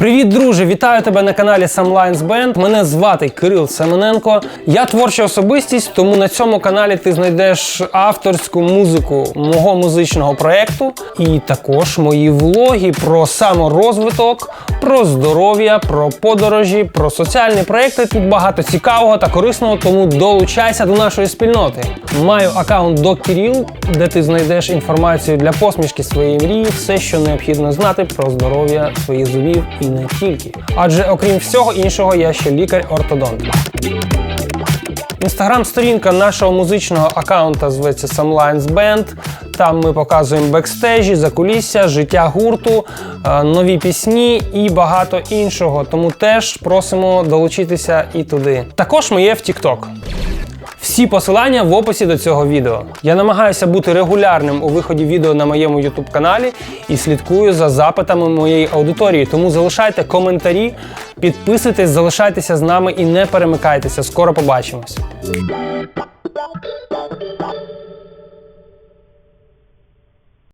Привіт, друже! Вітаю тебе на каналі Sam Lines Band. Мене звати Кирил Семененко. Я творча особистість, тому на цьому каналі ти знайдеш авторську музику мого музичного проєкту і також мої влоги про саморозвиток, про здоров'я, про подорожі, про соціальні проекти. Тут багато цікавого та корисного, тому долучайся до нашої спільноти. Маю аккаунт Докіріл, де ти знайдеш інформацію для посмішки своєї мрії, все, що необхідно знати про здоров'я своїх зубів і не тільки. Адже окрім всього іншого, я ще лікар-ортодонт. Інстаграм-сторінка нашого музичного аккаунта зветься Some Lines Band. Там ми показуємо бекстежі, закулісся, життя гурту, е, нові пісні і багато іншого. Тому теж просимо долучитися і туди. Також ми є в TikTok. Всі посилання в описі до цього відео. Я намагаюся бути регулярним у виході відео на моєму YouTube каналі і слідкую за запитами моєї аудиторії. Тому залишайте коментарі, підписуйтесь, залишайтеся з нами і не перемикайтеся. Скоро побачимось.